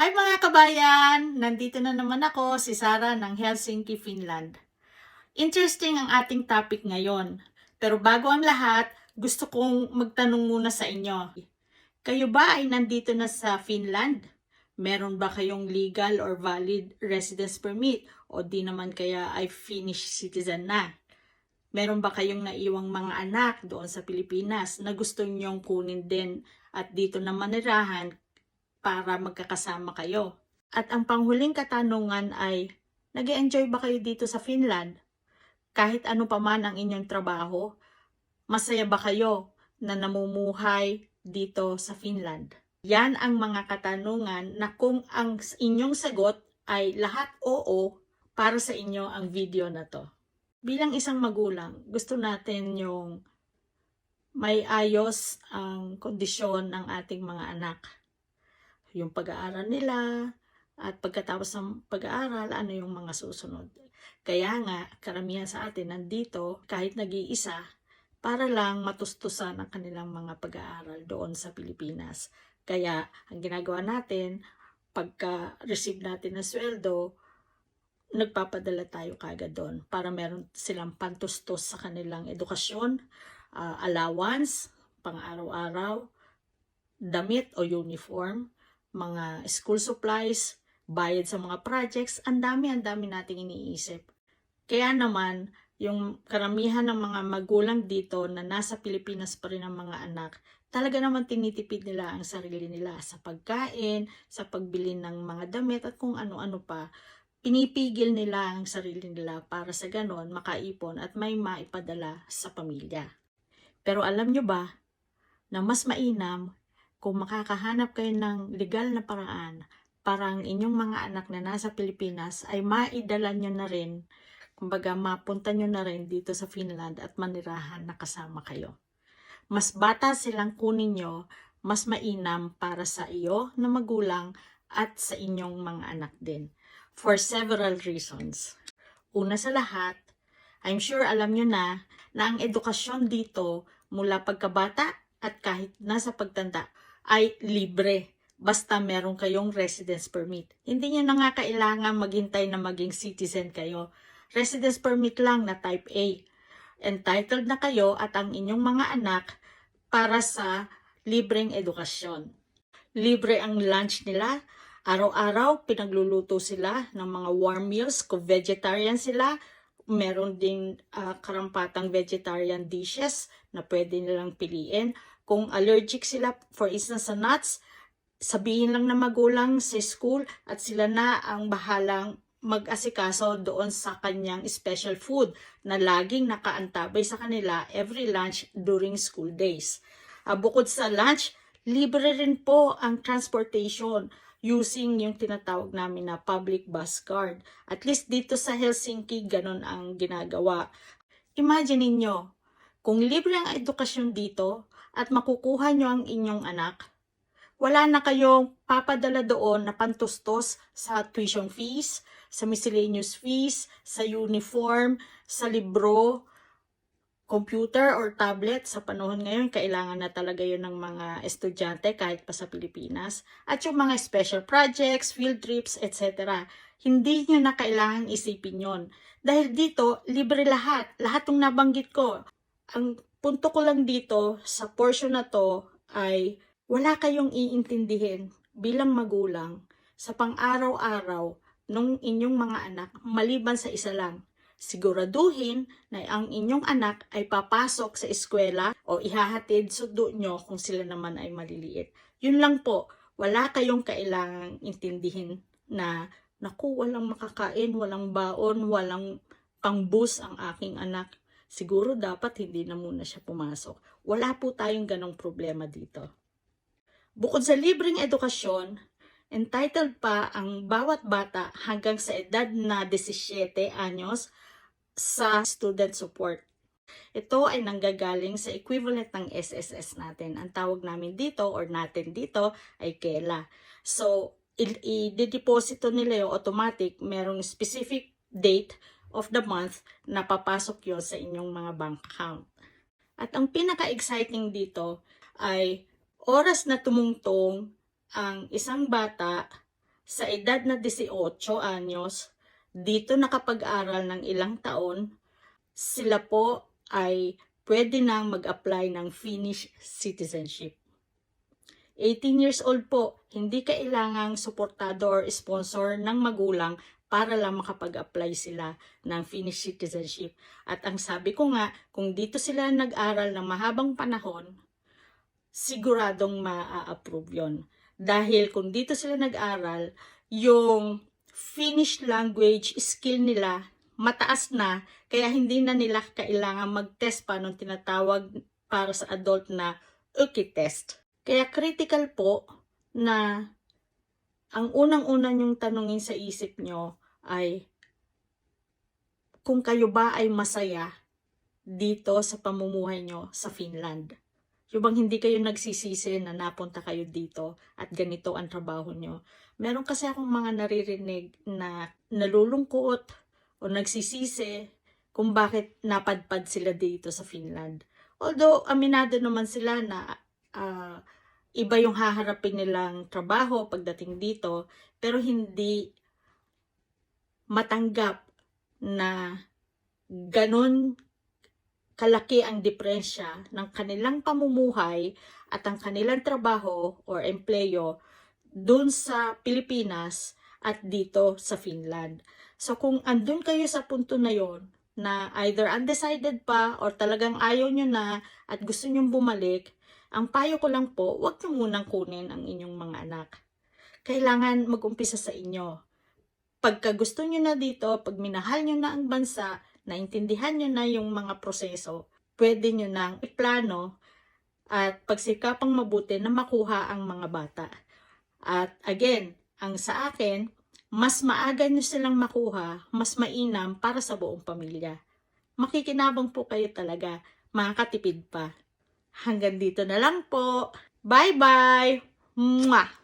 Hi mga kabayan! Nandito na naman ako, si Sara ng Helsinki, Finland. Interesting ang ating topic ngayon. Pero bago ang lahat, gusto kong magtanong muna sa inyo. Kayo ba ay nandito na sa Finland? Meron ba kayong legal or valid residence permit? O di naman kaya ay Finnish citizen na? Meron ba kayong naiwang mga anak doon sa Pilipinas na gusto nyong kunin din at dito na manirahan para magkakasama kayo? At ang panghuling katanungan ay, nag enjoy ba kayo dito sa Finland? Kahit ano pa man ang inyong trabaho, masaya ba kayo na namumuhay dito sa Finland? Yan ang mga katanungan na kung ang inyong sagot ay lahat oo, para sa inyo ang video na to. Bilang isang magulang, gusto natin yung may ayos ang kondisyon ng ating mga anak. Yung pag-aaral nila, at pagkatapos ng pag-aaral, ano yung mga susunod. Kaya nga, karamihan sa atin nandito, kahit nag-iisa, para lang matustusan ang kanilang mga pag-aaral doon sa Pilipinas. Kaya, ang ginagawa natin, pagka-receive natin ng sweldo, nagpapadala tayo kagad doon para meron silang pantustos sa kanilang edukasyon, ah, allowance, pang-araw-araw, damit o uniform, mga school supplies, bayad sa mga projects, ang dami, ang dami nating iniisip. Kaya naman, yung karamihan ng mga magulang dito na nasa Pilipinas pa rin ang mga anak, talaga naman tinitipid nila ang sarili nila sa pagkain, sa pagbili ng mga damit at kung ano-ano pa. Pinipigil nila ang sarili nila para sa ganon makaipon at may maipadala sa pamilya. Pero alam nyo ba na mas mainam kung makakahanap kayo ng legal na paraan para ang inyong mga anak na nasa Pilipinas ay maidala nyo na rin, kumbaga mapunta nyo na rin dito sa Finland at manirahan na kasama kayo. Mas bata silang kunin nyo, mas mainam para sa iyo na magulang at sa inyong mga anak din. For several reasons. Una sa lahat, I'm sure alam nyo na na ang edukasyon dito mula pagkabata at kahit nasa pagtanda ay libre basta meron kayong residence permit. Hindi nyo na nga kailangan maghintay na maging citizen kayo. Residence permit lang na type A. Entitled na kayo at ang inyong mga anak para sa libreng edukasyon. Libre ang lunch nila. Araw-araw, pinagluluto sila ng mga warm meals. Kung vegetarian sila, meron ding ah, karampatang vegetarian dishes na pwede nilang piliin. Kung allergic sila, for instance sa nuts, sabihin lang na magulang sa school at sila na ang bahalang mag-asikaso doon sa kanyang special food na laging nakaantabay sa kanila every lunch during school days. Ah, bukod sa lunch, libre rin po ang transportation using yung tinatawag namin na public bus card. At least dito sa Helsinki, ganun ang ginagawa. Imagine ninyo, kung libre ang edukasyon dito at makukuha nyo ang inyong anak, wala na kayong papadala doon na pantustos sa tuition fees, sa miscellaneous fees, sa uniform, sa libro, computer or tablet. Sa panahon ngayon, kailangan na talaga yun ng mga estudyante kahit pa sa Pilipinas. At yung mga special projects, field trips, etc. Hindi nyo na kailangan isipin yon Dahil dito, libre lahat. Lahat ng nabanggit ko. Ang punto ko lang dito sa portion na to ay wala kayong iintindihin bilang magulang sa pang-araw-araw ng inyong mga anak maliban sa isa lang. Siguraduhin na ang inyong anak ay papasok sa eskwela o ihahatid sundo nyo kung sila naman ay maliliit. Yun lang po, wala kayong kailangang intindihin na naku, walang makakain, walang baon, walang pangbus ang aking anak. Siguro dapat hindi na muna siya pumasok. Wala po tayong ganong problema dito. Bukod sa libreng edukasyon, entitled pa ang bawat bata hanggang sa edad na 17 anyos sa student support. Ito ay nanggagaling sa equivalent ng SSS natin. Ang tawag namin dito or natin dito ay KELA. So, i-deposito nila yung automatic, merong specific date of the month na papasok yun sa inyong mga bank account. At ang pinaka-exciting dito ay oras na tumungtong ang isang bata sa edad na 18 anyos, dito nakapag-aral ng ilang taon, sila po ay pwede nang mag-apply ng Finnish citizenship. 18 years old po, hindi kailangang suportado or sponsor ng magulang para lang makapag-apply sila ng Finnish citizenship. At ang sabi ko nga, kung dito sila nag-aral ng mahabang panahon, siguradong ma-approve yon. Dahil kung dito sila nag-aral, yung Finnish language skill nila mataas na, kaya hindi na nila kailangan mag-test pa nung tinatawag para sa adult na UKI test. Kaya critical po na ang unang-una niyong tanungin sa isip nyo ay kung kayo ba ay masaya dito sa pamumuhay nyo sa Finland. Yung bang hindi kayo nagsisisi na napunta kayo dito at ganito ang trabaho nyo. Meron kasi akong mga naririnig na nalulungkot o nagsisisi kung bakit napadpad sila dito sa Finland. Although, aminado naman sila na ah, iba yung haharapin nilang trabaho pagdating dito, pero hindi matanggap na ganun kalaki ang diferensya ng kanilang pamumuhay at ang kanilang trabaho or empleyo dun sa Pilipinas at dito sa Finland. So kung andun kayo sa punto na yon na either undecided pa or talagang ayaw nyo na at gusto nyo bumalik, ang payo ko lang po, huwag nyo munang kunin ang inyong mga anak. Kailangan mag-umpisa sa inyo. Pagka gusto nyo na dito, pag minahal nyo na ang bansa, naintindihan nyo na yung mga proseso, pwede nyo nang iplano at pagsikapang mabuti na makuha ang mga bata. At again, ang sa akin, mas maaga nyo silang makuha, mas mainam para sa buong pamilya. Makikinabang po kayo talaga, makakatipid pa. Hanggang dito na lang po. Bye-bye! Mwah!